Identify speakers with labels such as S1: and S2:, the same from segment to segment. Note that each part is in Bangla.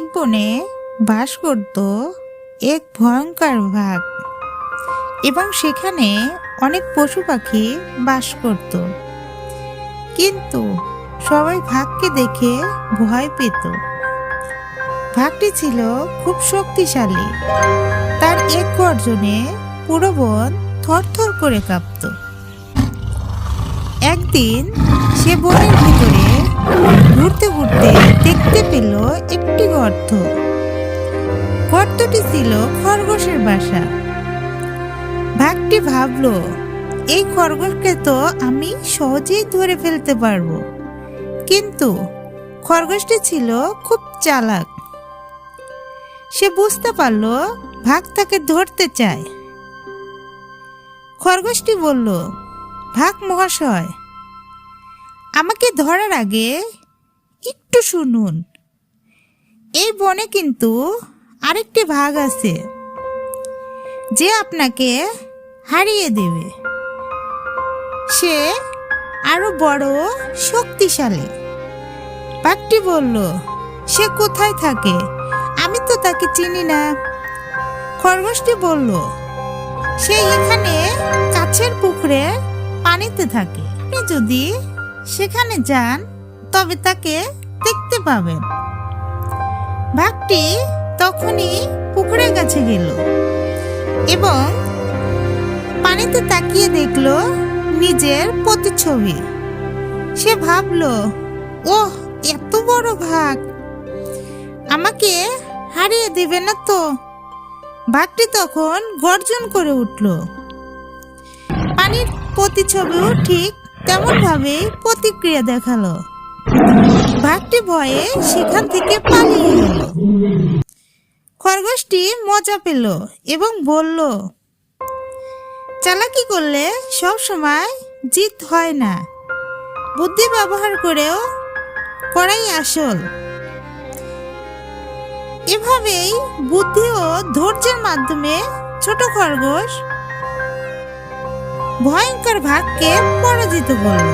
S1: এক বনে বাস করত এক ভয়ঙ্কর বাঘ এবং সেখানে অনেক পশু পাখি বাস করত। কিন্তু সবাই ভাগকে দেখে ভয় পেত। ভাগটি ছিল খুব শক্তিশালী। তার এক গর্জনে পুরো বন থরথর করে কাঁপত। একদিন সে বনের ভিতরে পেল একটি গর্ত। গর্তটি ছিল খরগোশের বাসা। ভাগটি ভাবলো, এই খরগোশকে তো আমি সহজেই ধরে ফেলতে পারব। কিন্তু খরগোশটি ছিল খুব চালাক। সে বুঝতে পারল, ভাগ তাকে ধরতে চায়। খরগোশটি বলল, ভাগ মহাশয়, আমাকে ধরার আগে একটু শুনুন। এই বনে কিন্তু আরেকটি ভাগ আছে যে আপনাকে হারিয়ে দেবে। সে আরও বড় শক্তিশালী। বাঘটি বলল, সে কোথায় থাকে? আমি তো তাকে চিনি না। খরগোশটি বলল, সে এখানে কাছের পুকুরে পানিতে থাকে। আপনি যদি সেখানে যান, তবে তাকে দেখতে পাবেন। বাঘটি তখনই পুকুরের কাছে গেল এবং পানিতে তাকিয়ে দেখল নিজের প্রতিচ্ছবি। সে ভাবলো, ওহ, এত বড় ভাগ আমাকে হারিয়ে দেবে না তো? বাঘটি তখন গর্জন করে উঠল। পানির প্রতিচ্ছবিও ঠিক তেমন ভাবে প্রতিক্রিয়া দেখাল। ভাগটি ভয়ে সেখান থেকে পালিয়ে খরগোশটি মজা পেল এবং বলল, চালাকি করলে সব সময় জিত হয় না। বুদ্ধি ব্যবহার করেও করাই আসল। এভাবেই বুদ্ধি ও ধৈর্যের মাধ্যমে ছোট খরগোশ ভয়ঙ্কর ভাগকে পরাজিত করল।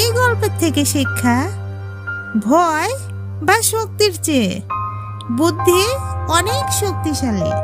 S1: এই গল্পের থেকে শিক্ষা, ভয় বা শক্তির চেয়ে বুদ্ধি অনেক শক্তিশালী।